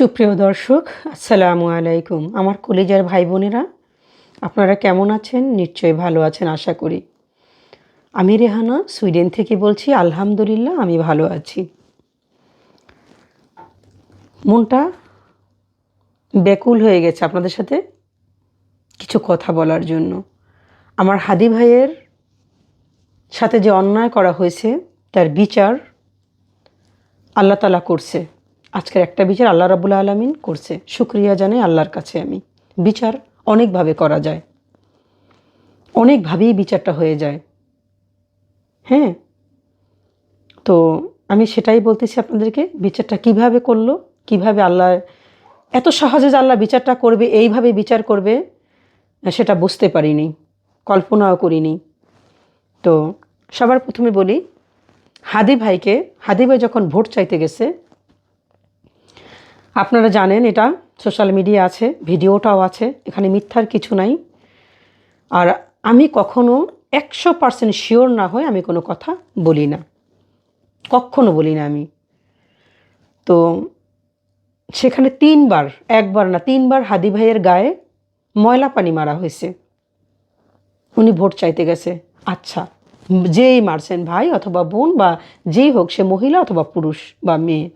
সুপ্রিয় দর্শক, আসসালামু আলাইকুম। আমার কলিজার ভাই বোনেরা আপনারা কেমন আছেন? নিশ্চয়ই ভালো আছেন, আশা করি। আমি রেহানা, সুইডেন থেকে বলছি, আলহামদুলিল্লাহ, আমি ভালো আছি। মনটা ব্যাকুল হয়ে গেছে আপনাদের সাথে কিছু কথা বলার জন্য। আমার হাদি ভাইয়ের সাথে যে অন্যায় করা হয়েছে, তার বিচার আল্লাহ তালা করছে। আজকের একটা বিচার আল্লাহ রাবুল আলমিন করছে। শুক্রিয়া জানাই আল্লাহর কাছে আমি। বিচার অনেকভাবে করা যায়। অনেকভাবেই বিচারটা হয়ে যায়। হ্যাঁ? তো আমি সেটাই বলতেছি আপনাদেরকে, বিচারটা কীভাবে করল, কীভাবে আল্লাহ, এত সহজে যে আল্লাহ বিচারটা করবে, এইভাবে বিচার করবে, সেটা বুঝতে পারিনি, কল্পনাও করিনি। তো সবার প্রথমে বলি, হাদি ভাইকে, হাদি ভাই যখন ভোট চাইতে গেছে আপনারা জানেন এটা সোশ্যাল মিডিয়া আছে, ভিডিওটাও আছে, এখানে মিথ্যার কিছু নাই। আর আমি কখনো একশো পার্সেন্ট শিওর না হয়ে আমি কোনো কথা বলি না। কখনো বলি না আমি। তো সেখানে তিনবার, একবার না, তিনবার হাদি ভাইয়ের গায়ে ময়লা পানি মারা হয়েছে। উনি ভোট চাইতে গেছে। আচ্ছা যেই মারছেন ভাই অথবা বোন বা যেই হোক, সে মহিলা অথবা পুরুষ বা মেয়ে।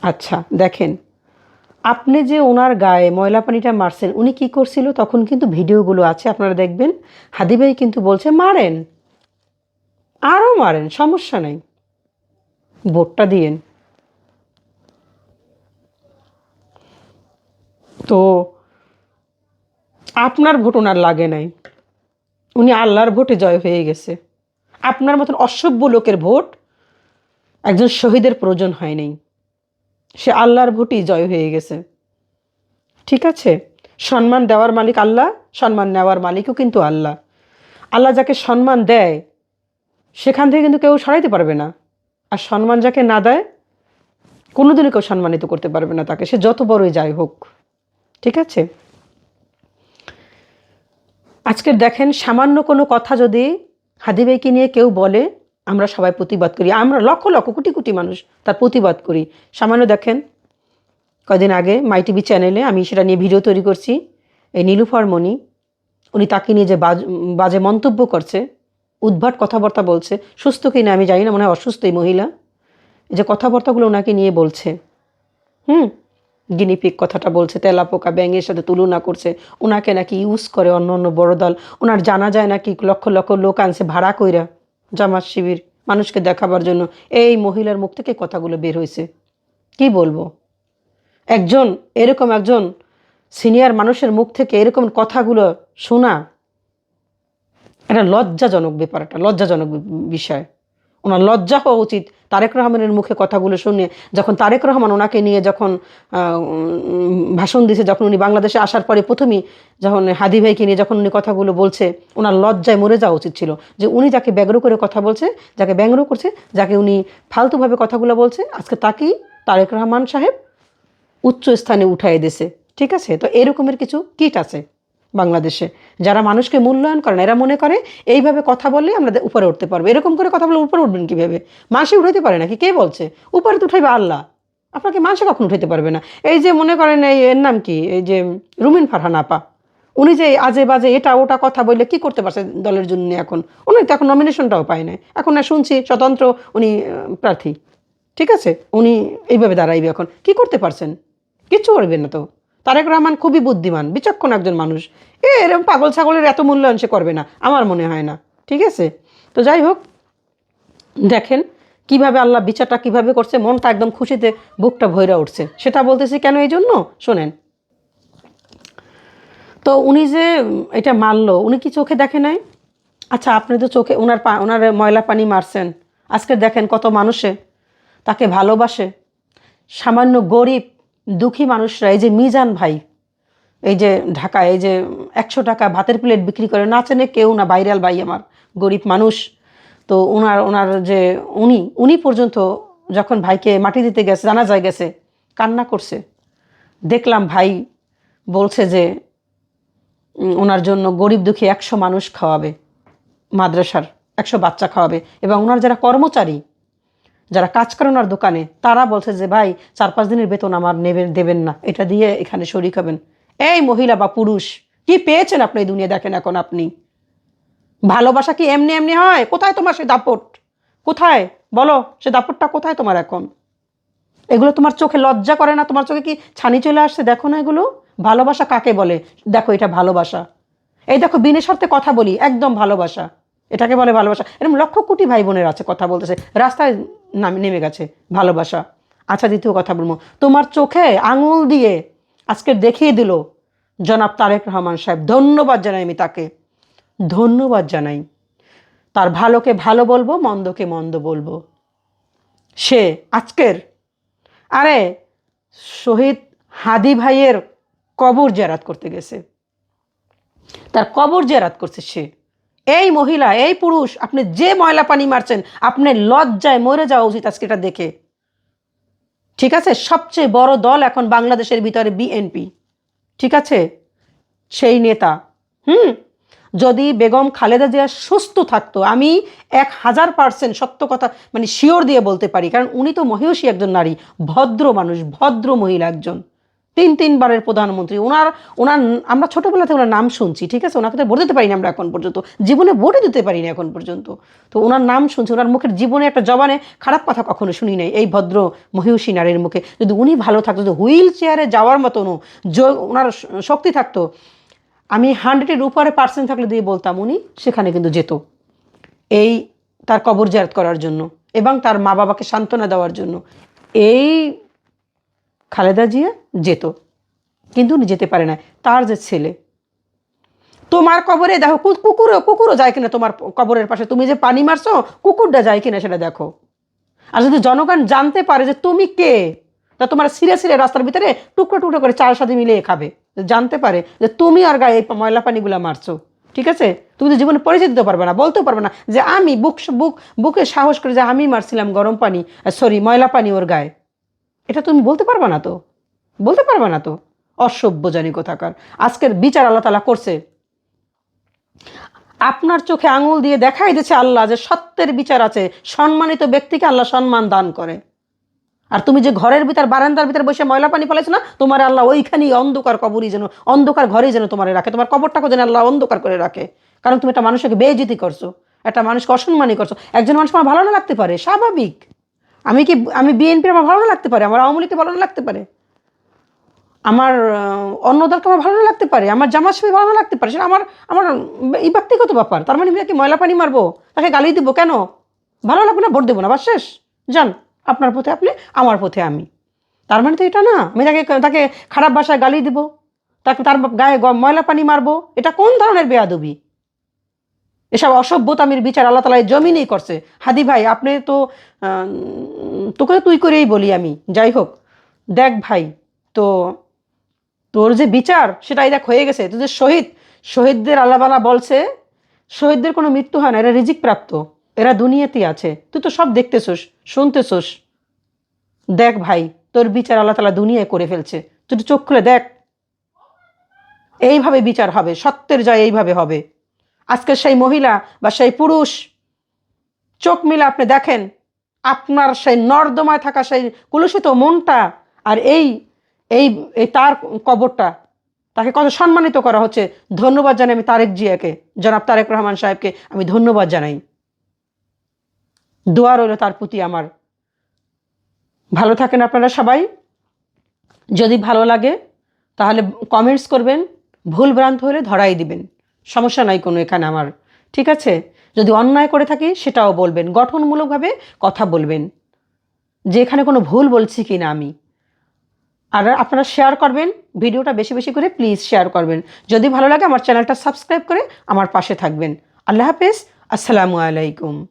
আচ্ছা দেখেন। আপনি যে ওনার গায়ে ময়লা পানিটা মারছেন, উনি কি করছিল? তখন কিন্তু ভিডিওগুলো আছে, আপনারা দেখবেন। হাদি ভাই কিন্তু বলছে, মারেন। আরও মারেন, সমস্যা নেই। ভোটটা দিয়েন। তো আপনার ভোট ওনার লাগে নাই। উনি আল্লাহর ভোটে জয় হয়ে গেছে। আপনার মতন অসভ্য লোকের ভোট একজন শহীদের প্রয়োজন হয় নাই। সে আল্লাহর ভোটই জয় হয়ে গেছে। ঠিক আছে? সম্মান দেওয়ার মালিক আল্লাহ, সম্মান নেওয়ার মালিকও কিন্তু আল্লাহ। আল্লাহ যাকে সম্মান দেয়, সেখান থেকে কিন্তু কেউ সরাইতে পারবে না। আর সম্মান যাকে না দেয়, কোনোদিনও কেউ সম্মানিত করতে পারবে না তাকে। সে যত বড়ই যাই হোক। ঠিক আছে? আজকের দেখেন, সামান্য কোনো কথা যদি হাদিবাইকে নিয়ে কেউ বলে আমরা সবাই প্রতিবাদ করি। আমরা লক্ষ লক্ষ কোটি কোটি মানুষ তার প্রতিবাদ করি। সামান্য দেখেন কদিন আগে মাই টিভি চ্যানেলে আমি সেটা নিয়ে ভিডিও তৈরি করছি। এই নীলুফার মণি উনি তাকে নিয়ে যে বাজ মন্তব্য করছে, উদ্ভাট কথাবার্তা বলছে, সুস্থ কি না আমি জানি না, মনে হয় অসুস্থ এই মহিলা। এই যে কথাবার্তাগুলো ওনাকে নিয়ে বলছে, হুম, গিনিপিক কথাটা বলছে, তেলাপোকা, ব্যাঙের সাথে তুলনা করছে ওনাকে নাকি ইউজ করে অন্য অন্য বড় দল ওনার জানা যায় নাকি লক্ষ লক্ষ লোক আনছে ভাড়া কইরা। জামাত শিবির মানুষকে দেখাবার জন্য এই মহিলার মুখ থেকে কথাগুলো বের হয়েছে। কি বলব? একজন, এরকম একজন সিনিয়র মানুষের মুখ থেকে এরকম কথাগুলো শোনা, এটা লজ্জাজনক ব্যাপার একটা লজ্জাজনক বিষয়। ওনার লজ্জা হওয়া উচিত তারেক রহমানের মুখে কথাগুলো শুনে, যখন তারেক রহমান ওনাকে নিয়ে যখন ভাষণ দিছে, যখন উনি বাংলাদেশে আসার পরে প্রথমেই যখন হাদি ভাইকে নিয়ে যখন উনি কথাগুলো বলছে, ওনার লজ্জায় মরে যাওয়া উচিত ছিল। যে উনি যাকে ব্যগ্র করে কথা বলছে, যাকে ব্যঙ্গ করছে, যাকে উনি ফালতুভাবে কথাগুলো বলছে, আজকে তাকেই তারেক রহমান সাহেব উচ্চ স্থানে উঠাই দিয়েছে ঠিক আছে? তো এরকমের কিছু কিট আছে। বাংলাদেশে। যারা মানুষকে মূল্যায়ন করে না, এরা মনে করে এইভাবে কথা বললে আমরা উপরে উঠতে পারব। এরকম করে কথা বলে উপরে উঠবেন কীভাবে? মাসে উঠাইতে পারে নাকি? কে বলছে? উপরে তো উঠাইবে আল্লাহ। আপনাকে মাসে কখন উঠাইতে পারবে না। এই যে মনে করেন এই এর নাম কি? এই যে রুমিন ফারহান আপা। উনি যে আজে বাজে এটা ওটা কথা বললে কি করতে পারছে দলের জন্য এখন? উনি তো এখন নমিনেশনটাও পায় না এখন না শুনছি স্বতন্ত্র উনি প্রার্থী। ঠিক আছে? উনি এইভাবে দাঁড়াইবে এখন। কি করতে পারছেন? কিচ্ছু করবেন না তো। তারেক রহমান খুবই বুদ্ধিমান, বিচক্ষণ একজন মানুষ। এ এরকম পাগল ছাগলের এত মূল্যায়ন সে করবে না, আমার মনে হয় না। ঠিক আছে? তো যাই হোক, দেখেন কীভাবে আল্লাহ বিচারটা কীভাবে করছে, মনটা একদম খুশিতে বুকটা ভৈরা উঠছে। সেটা বলতেছি কেন এই জন্য? শোনেন। তো উনি যে এটা মারলো উনি কি চোখে দেখে নাই? আচ্ছা আপনি তো চোখে ওনার পা ওনার ময়লা পানি মারছেন। আজকে দেখেন কত মানুষে তাকে ভালোবাসে। সামান্য গরিব দুঃখী মানুষরা, এই যে মিজান ভাই, এই যে ঢাকায়, এই যে একশো টাকা ভাতের প্লেট বিক্রি করে, না চেনে কেউ না বাইরাল ভাই আমার, গরিব মানুষ। তো ওনার ওনার যে উনি উনি পর্যন্ত যখন ভাইকে মাটি দিতে গেছে জানা যায় গেছে, কান্না করছে। দেখলাম ভাই বলছে যে ওনার জন্য গরিব দুঃখী একশো মানুষ খাওয়াবে, মাদ্রাসার একশো বাচ্চা খাওয়াবে, এবং ওনার যারা কর্মচারী যারা কাজ করেন ওনার দোকানে, তারা বলছে যে, ভাই চার পাঁচ দিনের বেতন আমার নেবেন দেবেন না। এটা দিয়ে এখানে শরিক হবেন। এই মহিলা বা পুরুষ, কি পেয়েছেন আপনি এই দুনিয়া দেখেন এখন আপনি? ভালোবাসা কি এমনি এমনি হয়? কোথায় তোমার সে দাপট? কোথায়? বলো, সে দাপটটা কোথায় তোমার এখন? এগুলো তোমার চোখে লজ্জা করে না? তোমার চোখে কি ছানি চলে আসছে? দেখো না এগুলো। ভালোবাসা কাকে বলে? দেখো, এটা ভালোবাসা। এই দেখো বিনের স্বার্থে কথা বলি, একদম ভালোবাসা। এটাকে বলে ভালোবাসা। এরকম লক্ষ কোটি ভাই বোনের আছে, কথা বলতেছে। রাস্তায় নামে গেছে, ভালোবাসা। আচ্ছা দ্বিতীয় কথা বলব। তোমার চোখে আঙুল দিয়ে আজকে দেখিয়ে দিল জনাব তারেক রহমান সাহেব। ধন্যবাদ জানাই আমি তাকে। ধন্যবাদ জানাই। তার ভালোকে ভালো বলব, মন্দকে মন্দ বলব। সে আজকের, আরে, শহীদ হাদি ভাইয়ের কবর জেরাত করতে গেছে। তার কবর জেরাত করছে সে। এই মহিলা, এই পুরুষ, আপনি যে ময়লা পানি মারছেন, আপনি লজ্জায় মরে যাওয়া উচিত আজকে এটা দেখে। ঠিক আছে? সবচেয়ে বড় দল এখন বাংলাদেশের ভিতরে বিএনপি। ঠিক আছে? সেই নেতা। হুম? যদি বেগম খালেদা জিয়া সুস্থ থাকতো, আমি এক হাজার পার্সেন্ট সত্য কথা মানে শিওর দিয়ে বলতে পারি। কারণ উনি তো মহিষী একজন নারী, ভদ্র মানুষ, ভদ্র মহিলা একজন। তিন, তিনবারের প্রধানমন্ত্রী। ওনার ওনার, আমরা ছোটোবেলা থেকে ওনার নাম শুনছি, ঠিক আছে? ওনাকে তো ভোট দিতে পারি না আমরা এখন পর্যন্ত। জীবনে ভোটই দিতে পারি না এখন পর্যন্ত। তো ওনার নাম শুনছি, ওনার মুখের জীবনে একটা জবানে খারাপ কথা কখনো শুনি নাই, এই ভদ্র মহিষী নারীর মুখে। যদি উনি ভালো থাকতো, যদি হুইল চেয়ারে যাওয়ার মতনও ওনার শক্তি থাকতো, আমি হান্ড্রেডের উপরে পার্সেন্ট থাকলে দিয়ে বলতাম, উনি সেখানে কিন্তু যেত। এই তার কবর জায়াত করার জন্য এবং তার মা বাবাকে সান্ত্বনা দেওয়ার জন্য। এই খালেদা জিয়া যেত, কিন্তু উনি যেতে পারে না তার যে ছেলে, তোমার কবরে দেখো কুকুরও কুকুরও যায় কিনা তোমার কবরের পাশে? তুমি যে পানি মারছো, কুকুরটা যায় কিনা সেটা দেখো। আর যদি জনগণ জানতে পারে যে তুমি কে, তা তোমার সিরে সিরে রাস্তার ভিতরে টুকরো টুকরো করে চার সাথে মিলিয়ে খাবে। জানতে পারে যে তুমি আর গায়ে এই ময়লা পানিগুলো মারছো, ঠিক আছে? তুমি তো জীবনে পরিচিত দিতে পারবে না, বলতেও পারবে না যে আমি বুক বুক বুকে সাহস করে যে আমি মারছিলাম গরম পানি সরি ময়লা পানি ওর গায়ে। এটা তুমি বলতে পারবে না তো? বলতে পারবে না তো? অসভ্য জানি কোথাকার। আজকের বিচার আল্লাহ তালা করছে। আপনার চোখে আঙুল দিয়ে দেখাই দিচ্ছে আল্লাহ যে সত্যের বিচার আছে। সম্মানিত ব্যক্তিকে আল্লাহ সম্মান দান করে। আর তুমি যে ঘরের ভিতর, বারান্দার ভিতর বসে ময়লা পানি ফেলেছো না, তোমার আল্লাহ ওইখানেই অন্ধকার কবরই যেন, অন্ধকার ঘরেই যেন তোমার রাখে। তোমার কবরটাকে যেন আল্লাহ অন্ধকার করে রাখে। কারণ তুমি একটা মানুষকে বেজিতি করছ। একটা মানুষকে অসম্মানই করছ। একজন মানুষ আমার ভালো না লাগতে পারে, স্বাভাবিক। আমি কি, আমি বিএনপি আমার ভালো না লাগতে পারে? আমার আওয়ামী লীগকে ভালো না লাগতে পারে? আমার অন্য দলকে আমার ভালো না লাগতে পারে? আমার জামাত শিবির ভালো না লাগতে পারে? সেটা আমার আমার, এই ব্যক্তিগত ব্যাপার। তার মানে কি ময়লা পানি মারবো? তাকে গালি দিব কেন? ভালো লাগবে না? ভোট দেবো না? বাস শেষ। যান, আপনার পথে আপনি, আমার পথে আমি। তার মানে তো এটা না। আমি তাকে তাকে খারাপ ভাষায় গালি দিব। তাকে তার গায়ে ময়লা পানি মারবো। এটা কোন ধরনের বেয়াদবি? এসব অসভ্যতামির বিচার আল্লাহ তালা জমিনেই করছে। হাদি ভাই, আপনি তো তোকে তুই করেই বলি আমি। যাই হোক, দেখ ভাই, তো তোর যে বিচার, সেটাই দেখ হয়ে গেছে। তুই যে শহীদ, শহীদদের আল্লাহবালা বলছে, শহীদদের কোনো মৃত্যু হয় না, এরা রিজিক প্রাপ্ত। এরা দুনিয়াতেই আছে। তুই তো সব দেখতেছোস, শুনতেছোস। দেখ ভাই, তোর বিচার আল্লাহ তালা দুনিয়ায় করে ফেলছে। তুই চোখ খুলে দেখ। এইভাবে বিচার হবে, সত্যের জয় এইভাবে হবে। আজকে সেই মহিলা বা সেই পুরুষ, চোখ মিলে আপনি দেখেন, আপনার সেই নর্দমায় থাকা সেই কুলুষিত মনটা আর এই এই তার কবরটা, তাকে কত সম্মানিত করা হচ্ছে। ধন্যবাদ জানাই আমি তারেক জিয়াকে। জনাব তারেক রহমান সাহেবকে আমি ধন্যবাদ জানাই। দোয়া রইল তার প্রতি আমার। ভালো থাকেন আপনারা সবাই। যদি ভালো লাগে, তাহলে কমেন্টস করবেন, ভুল ভ্রান্ত হলে ধরাই দিবেন। সমস্যা নাই কোনো এখানে আমার। ঠিক আছে? যদি অন্যায় করে থাকি, সেটাও বলবেন। গঠনমূলকভাবে কথা বলবেন। যে এখানে কোনো ভুল বলছি কি না আমি। আর আপনারা শেয়ার করবেন, ভিডিওটা বেশি বেশি করে প্লিজ শেয়ার করবেন। যদি ভালো লাগে, আমার চ্যানেলটা সাবস্ক্রাইব করে আমার পাশে থাকবেন। আল্লাহ হাফেজ, আসসালামু আলাইকুম।